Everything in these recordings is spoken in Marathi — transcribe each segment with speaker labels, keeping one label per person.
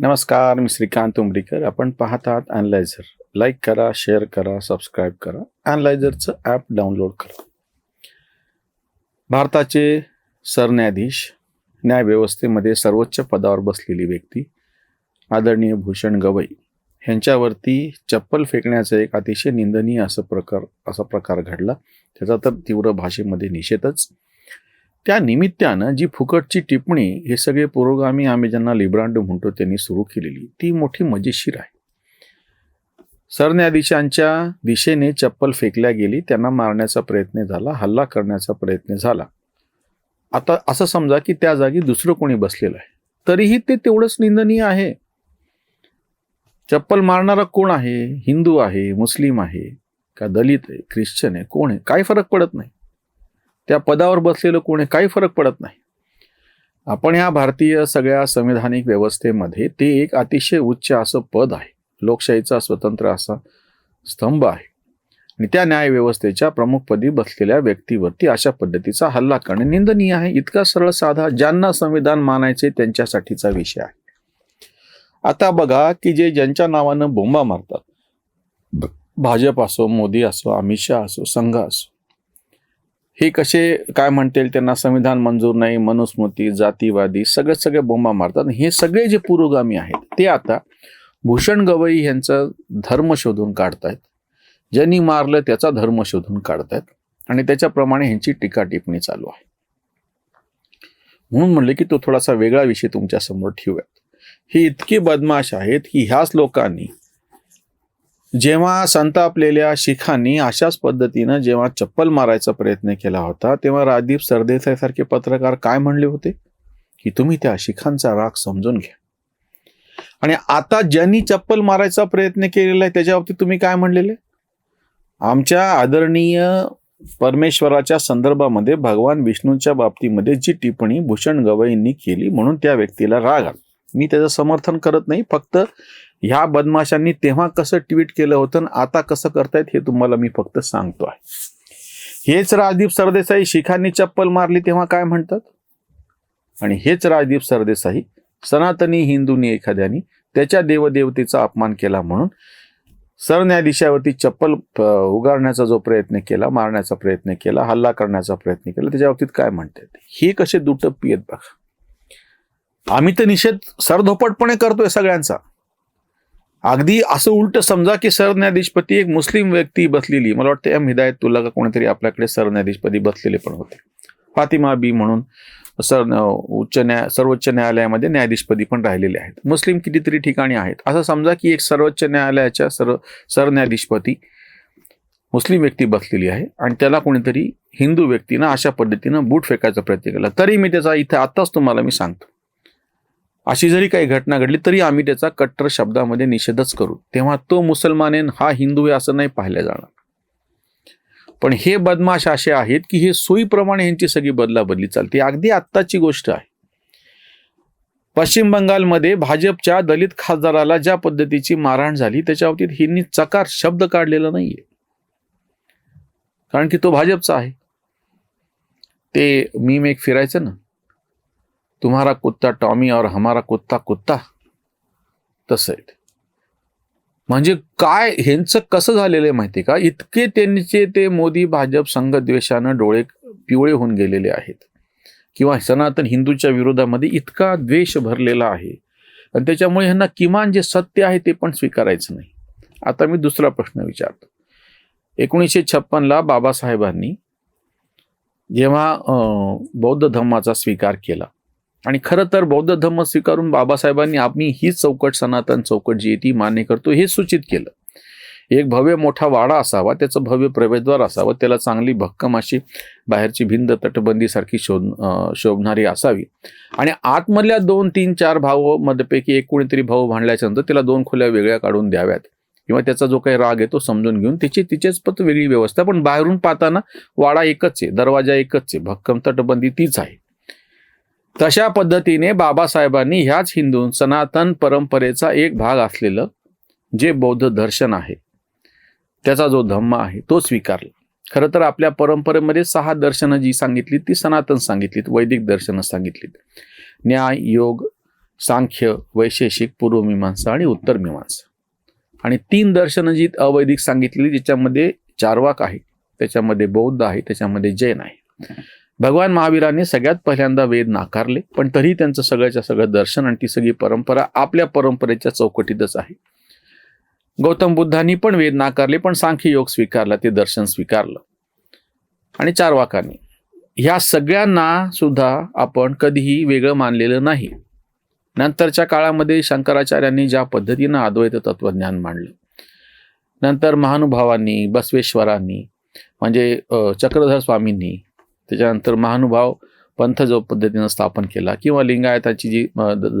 Speaker 1: नमस्कार मी श्रीकांत उमरीकर आपण पाहत आहात अॅनलायझर लाईक करा शेअर करा सबस्क्राईब करा. अनलायझरचं ॲप डाउनलोड करा. भारताचे सरन्यायाधीश न्यायव्यवस्थेमध्ये सर्वोच्च पदावर बसलेली व्यक्ती आदरणीय भूषण गवई ह्यांच्यावरती चप्पल फेकण्याचं एक अतिशय निंदनीय असं प्रकार असा प्रकार घडला. त्याचा तर तीव्र भाषेमध्ये निषेधच. त्या निमित्तानं जी फुकटची टिप्पणी हे सगळे पुरोगामी आम्ही ज्यांना लिब्रांडो म्हणतो त्यांनी सुरू केलेली ती मोठी मजेशीर आहे. सरन्यायाधीशांच्या दिशेने चप्पल फेकल्या गेली त्यांना मारण्याचा प्रयत्न झाला हल्ला करण्याचा प्रयत्न झाला. आता असं समजा की त्या जागी दुसरं कोणी बसलेलं आहे. तरीही ते तेवढंच निंदनीय आहे. चप्पल मारणारा कोण आहे? हिंदू आहे मुस्लिम आहे का दलित आहे ख्रिश्चन आहे कोण आहे? काही फरक पडत नाही. त्या पदावर बसलेलं कोण आहे काही फरक पडत नाही. आपण या भारतीय सगळ्या संविधानिक व्यवस्थेमध्ये ते एक अतिशय उच्च असं पद आहे. लोकशाहीचा स्वतंत्र असा स्तंभ आहे. आणि त्या न्यायव्यवस्थेच्या प्रमुखपदी बसलेल्या व्यक्तीवरती अशा पद्धतीचा हल्ला करणे निंदनीय आहे. इतका सरळ साधा ज्यांना संविधान मानायचे त्यांच्यासाठीचा विषय आहे. आता बघा की जे ज्यांच्या नावानं बोंबा मारतात. भाजप असो मोदी असो अमित शहा असो संघ असो. हे कसे काय म्हणतील? त्यांना संविधान मंजूर नाही मनुस्मृती जातीवादी सगळे सगळे बोंबा मारतात. हे सगळे जे पुरोगामी आहेत ते आता भूषण गवई यांचा धर्म शोधून काढतायत. ज्यांनी मारलं त्याचा धर्म शोधून काढतायत. आणि त्याच्याप्रमाणे ह्यांची टीका टिप्पणी चालू आहे. म्हणून म्हणले की तो थोडासा वेगळा विषय तुमच्यासमोर ठेवूयात. हे इतके बदमाश आहेत की ह्याच लोकांनी जेव्हा संतापलेल्या शिखांनी अशाच पद्धतीनं जेव्हा चप्पल मारायचा प्रयत्न केला होता तेव्हा राजदीप सरदेसाईसारखे पत्रकार काय म्हणले होते? की तुम्ही त्या शिखांचा राग समजून घ्या. आणि आता ज्यांनी चप्पल मारायचा प्रयत्न केलेला आहे त्याच्या बाबतीत तुम्ही काय म्हणलेले? आमच्या आदरणीय परमेश्वराच्या संदर्भामध्ये भगवान विष्णूंच्या बाबतीमध्ये जी टिप्पणी भूषण गवईंनी केली म्हणून त्या व्यक्तीला राग आला. मी त्याचं समर्थन करत नाही. फक्त ह्या बदमाशांनी तेव्हा कसं ट्विट केलं होतं आणि आता कसं करतायत हे तुम्हाला मी फक्त सांगतो आहे. हेच राजदीप सरदेसाई शिखांनी चप्पल मारली तेव्हा काय म्हणतात? आणि हेच राजदीप सरदेसाई सनातनी हिंदूंनी एखाद्यानी त्याच्या देवदेवतेचा अपमान केला म्हणून सरन्यायाधीशावरती चप्पल उगारण्याचा जो प्रयत्न केला मारण्याचा प्रयत्न केला हल्ला करण्याचा प्रयत्न केला त्याच्या बाबतीत काय म्हणतात? हे कसे दुटप्पी आहेत बघा. आम्ही तर निषेध सरधोपटपणे करतोय सगळ्यांचा. अगदी असं उलट समजा की सरन्यायाधीशपती एक मुस्लिम व्यक्ती बसलेली मला वाटतं एम हिदायत तुला का कोणीतरी आपल्याकडे सरन्यायाधीशपदी बसलेले पण होते. फातिमा बी म्हणून सर उच्च न्याय सर्वोच्च न्यायालयामध्ये न्यायाधीशपदी पण राहिलेले आहेत. मुस्लिम कितीतरी ठिकाणी आहेत. असं समजा की एक सर्वोच्च न्यायालयाच्या सर सरन्यायाधीशपदी मुस्लिम व्यक्ती बसलेली आहे आणि त्याला कोणीतरी हिंदू व्यक्तीनं अशा पद्धतीनं बूट फेकायचा प्रयत्न केला. तरी मी त्याचा इथे आत्ताच तुम्हाला मी सांगतो. अशी जरी काही घटना घडली तरी आम्ही त्याचा कट्टर शब्दामध्ये निषेधच करू. तेव्हा तो मुसलमान आहे हा हिंदू आहे असं नाही पाहिलं जाणार. पण हे बदमाश असे आहेत की हे सोयीप्रमाणे यांची सगळी बदला बदली चालते. अगदी आत्ताची गोष्ट आहे. पश्चिम बंगालमध्ये भाजपच्या दलित खासदाराला ज्या पद्धतीची मारहाण झाली त्याच्या बाबतीत हिंनी चकार शब्द काढलेला नाहीये. कारण की तो भाजपचा आहे. ते मी एक फिरायचं ना? तुम्हारा कुत्ता टॉमी और हमारा कुत्ता कुत्ता तसं आहे म्हणजे काय ह्यांचं कसं झालेलं आहे माहिती का? इतके त्यांचे ते मोदी भाजप संघ द्वेषानं डोळे पिवळे होऊन गेलेले आहेत. किंवा सनातन हिंदूच्या विरोधामध्ये इतका द्वेष भरलेला आहे. आणि त्याच्यामुळे ह्यांना किमान जे सत्य आहे ते पण स्वीकारायचं नाही. आता मी दुसरा प्रश्न विचारतो. एकोणीसशे छप्पनला बाबासाहेबांनी जेव्हा बौद्ध धर्माचा स्वीकार केला आणि खरं तर बौद्ध धर्म स्वीकारून बाबासाहेबांनी आम्ही ही चौकट सनातन चौकट जी आहे ती मान्य करतो हे सूचित केलं. एक भव्य मोठा वाडा असावा त्याचं भव्य प्रवेशद्वार असावं त्याला चांगली भक्कम अशी बाहेरची भिंत तटबंदीसारखी शोध शोभणारी असावी. आणि आतमधल्या दोन तीन चार भावमध्येपैकी एक कोणीतरी भाऊ भांडल्याच्या नंतर त्याला दोन खोल्या वेगळ्या काढून द्याव्यात. किंवा त्याचा जो काही राग आहे तो समजून घेऊन तिची तिचेच पत वेगळी व्यवस्था. पण बाहेरून पाहताना वाडा एकच आहे दरवाजा एकच आहे भक्कम तटबंदी तीच आहे. तशा पद्धतीने बाबासाहेबांनी ह्याच हिंदू सनातन परंपरेचा एक भाग असलेलं जे बौद्ध दर्शन आहे त्याचा जो धम्म आहे तो स्वीकारला. खरं तर आपल्या परंपरेमध्ये सहा दर्शनं जी सांगितली ती सनातन सांगितलीत वैदिक दर्शनं सांगितलीत. न्याय योग सांख्य वैशेषिक पूर्वमीमांसा आणि उत्तर मीमांसा. आणि तीन दर्शनं जी अवैदिक सांगितलेली ज्याच्यामध्ये चारवाक आहे त्याच्यामध्ये बौद्ध आहे त्याच्यामध्ये जैन आहे. भगवान महावीरांनी सगळ्यात पहिल्यांदा वेद नाकारले पण तरी त्यांचं सगळ्याच्या सगळं दर्शन आणि ती सगळी परंपरा आपल्या परंपरेच्या चौकटीतच आहे. गौतम बुद्धांनी पण वेद नाकारले पण सांख्य योग स्वीकारला ते दर्शन स्वीकारलं. आणि चारवाकांनी ह्या सगळ्यांना सुद्धा आपण कधीही वेगळं मानलेलं नाही. नंतरच्या काळामध्ये शंकराचार्यांनी ज्या पद्धतीनं अद्वैत तत्वज्ञान मांडलं नंतर महानुभावांनी बसवेश्वरांनी म्हणजे चक्रधर स्वामींनी त्याच्यानंतर महानुभाव पंथ जो पद्धतीनं स्थापन केला किंवा लिंगायताची जी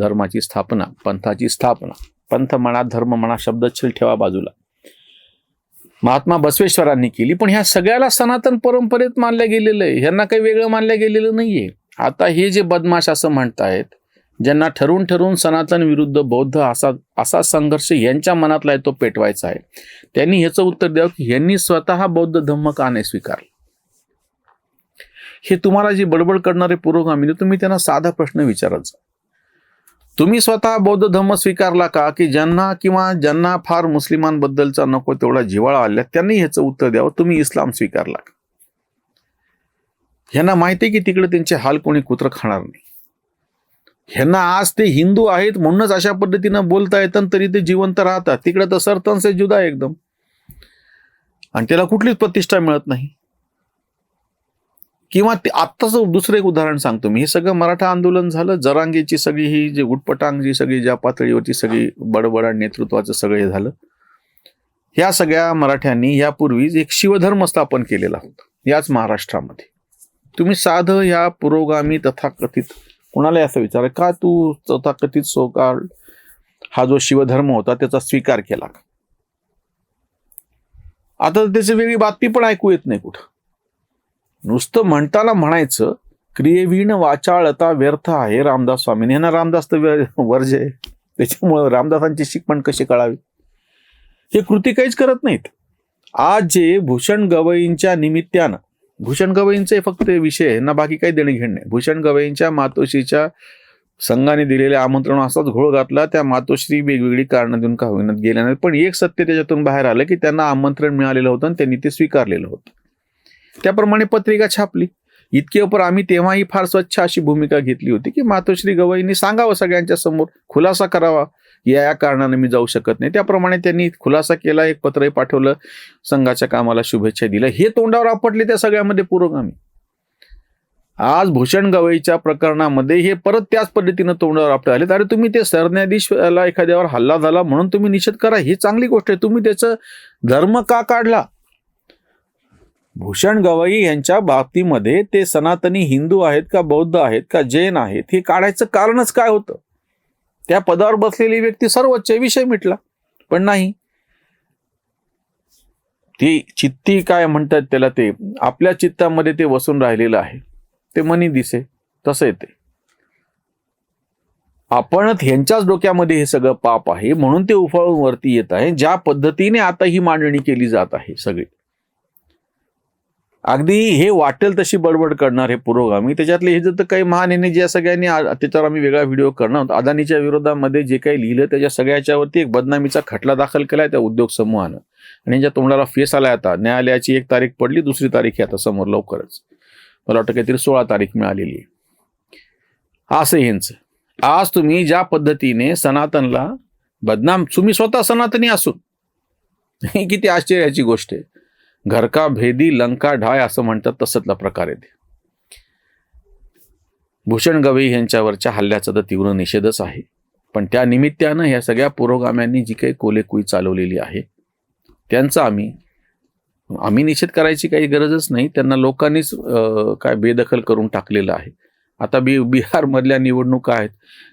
Speaker 1: धर्माची स्थापना पंथाची स्थापना पंथ म्हणा धर्म म्हणा शब्दच्छल ठेवा बाजूला. महात्मा बसवेश्वरांनी केली पण ह्या सगळ्याला सनातन परंपरेत मानल्या गेलेलं आहे. ह्यांना काही वेगळं मानलं गेलेलं नाहीये. आता हे जे बदमाश असं म्हणतायत ज्यांना ठरवून ठरवून सनातन विरुद्ध बौद्ध असा असा संघर्ष यांच्या मनातला आहे तो पेटवायचा आहे. त्यांनी ह्याचं उत्तर द्यावं की यांनी स्वतः बौद्ध धम्म का नाही स्वीकारलं. हे तुम्हाला जे बडबड करणारे पुरोगामी तुम्ही त्यांना साधा प्रश्न विचारायचा तुम्ही स्वतः बौद्ध धर्म स्वीकारला का की ज्यांना किंवा ज्यांना फार मुस्लिमांबद्दलचा नको तेवढा जिव्हाळा आला त्यांनी ह्याचं उत्तर द्यावं तुम्ही इस्लाम स्वीकारला का? ह्यांना माहिती आहे की तिकडे त्यांचे हाल कोणी कुत्र खाणार नाही. ह्यांना आज ते हिंदू आहेत म्हणूनच अशा पद्धतीनं बोलता येतं तरी ते जिवंत राहतात. तिकडे तर सरतनसे जुदा एकदम. आणि त्याला कुठलीच प्रतिष्ठा मिळत नाही. किंवा ते आत्ताचं दुसरं एक उदाहरण सांगतो मी. हे सगळं मराठा आंदोलन झालं जरांगेची सगळी ही जी उटपटांग जी सगळी ज्या पातळीवरची सगळी बडबड नेतृत्वाचं सगळं हे झालं ह्या सगळ्या मराठ्यांनी यापूर्वीच एक शिवधर्म स्थापन केलेला होता याच महाराष्ट्रामध्ये. तुम्ही साधं ह्या पुरोगामी तथाकथित कोणाला असं विचार का तू तथाकथित सोकाळ हा जो शिवधर्म होता त्याचा स्वीकार केला? आता त्याची वेगळी बातमी पण ऐकू येत नाही कुठं. नुसतं म्हणताना म्हणायचं क्रियेविण वाचाळता व्यर्थ आहे रामदास स्वामींनी यांना रामदास तर वर्ज आहे. त्याच्यामुळं रामदासांची शिकवण कशी कळावी? हे कृती काहीच करत नाहीत. आज जे भूषण गवईंच्या निमित्तानं भूषण गवईंचे फक्त विषय ना बाकी काही देणे घेणे नाही. भूषण गवईंच्या मातोश्रीच्या संघाने दिलेले आमंत्रण असाच घोळ घातला त्या मातोश्री वेगवेगळी कारणं देऊन का होईनात गेल्या नाहीत. पण एक सत्य त्याच्यातून बाहेर आलं की त्यांना आमंत्रण मिळालेलं होतं आणि त्यांनी ते स्वीकारलेलं होतं. त्याप्रमाणे पत्रिका छापली. इतके उपर आम्ही तेव्हाही फार स्वच्छ अशी भूमिका घेतली होती की मातोश्री गवईंनी सांगावं सगळ्यांच्या समोर खुलासा करावा. या या कारणाने मी जाऊ शकत नाही. त्याप्रमाणे त्यांनी खुलासा केला एक पत्रही पाठवलं संघाच्या कामाला शुभेच्छा दिल्या. हे तोंडावर आपटले त्या सगळ्यामध्ये पुरोगामी. आज भूषण गवईच्या प्रकरणामध्ये हे परत त्याच पद्धतीनं तोंडावर आपटे आले अरे तुम्ही ते सरन्यायाधीशला एखाद्यावर हल्ला झाला म्हणून तुम्ही निषेध करा. ही चांगली गोष्ट आहे. तुम्ही त्याचं धर्म का काढला? भूषण गवई यांच्या बाबतीमध्ये ते सनातनी हिंदू आहेत का बौद्ध आहेत का जैन आहेत हे काढायचं कारणच काय होतं? त्या पदावर बसलेली व्यक्ती सर्वोच्च विषय मिटला. पण नाही. ती चित्ती काय म्हणतात त्याला ते? आपल्या चित्तामध्ये ते वसून राहिलेलं आहे. ते मनी दिसे. तसं येते आपण ह्यांच्याच डोक्यामध्ये हे सगळं पाप आहे म्हणून ते उफाळून वरती येत आहे. ज्या पद्धतीने आता ही मांडणी केली जात आहे सगळी. अगदी हे वाटेल तशी बडबड करणार हे पुरोगामी त्याच्यातले हे जर काही महानेने ज्या सगळ्यांनी आ- त्याच्यावर आम्ही वेगळा व्हिडिओ करणार आहोत. अदानीच्या विरोधामध्ये जे काही लिहिलं त्याच्या सगळ्याच्यावरती एक बदनामीचा खटला दाखल केलाय त्या उद्योग समूहानं. आणि ज्या तोंडाला फेस आला आता. न्यायालयाची एक तारीख पडली दुसरी तारीख आहे आता समोर लवकरच. मला वाटतं काहीतरी सोळा तारीख मिळालेली आहे. असं ह्यांचं. आज तुम्ही ज्या पद्धतीने सनातनला बदनाम तुम्ही स्वतः सनातनी असून. ही किती आश्चर्याची गोष्ट आहे. घरका भेदी लंका ढाय असं म्हणतात तसंतला प्रकार आहे भूषण गवई यांच्यावरच्या हल्ल्याचा तर तीव्र निषेधच आहे. पण त्या निमित्तानं ह्या सगळ्या पुरोगाम्यांनी जी काही कोलेकुई चालवलेली आहे त्यांचा आम्ही आम्ही निषेध करायची काही गरजच नाही. त्यांना लोकांनीच काय बेदखल करून टाकलेलं आहे. आता बी बिहारमधल्या निवडणुका आहेत.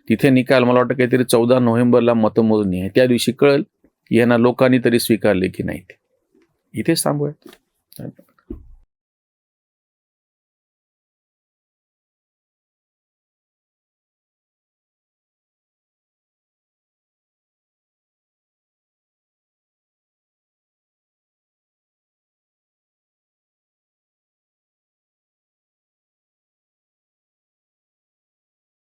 Speaker 1: तिथे निकाल मला वाटतं काहीतरी चौदा नोव्हेंबरला मतमोजणी आहे. त्या दिवशी कळेल की यांना लोकांनी तरी स्वीकारले की नाही ते. इथेच थांबूयात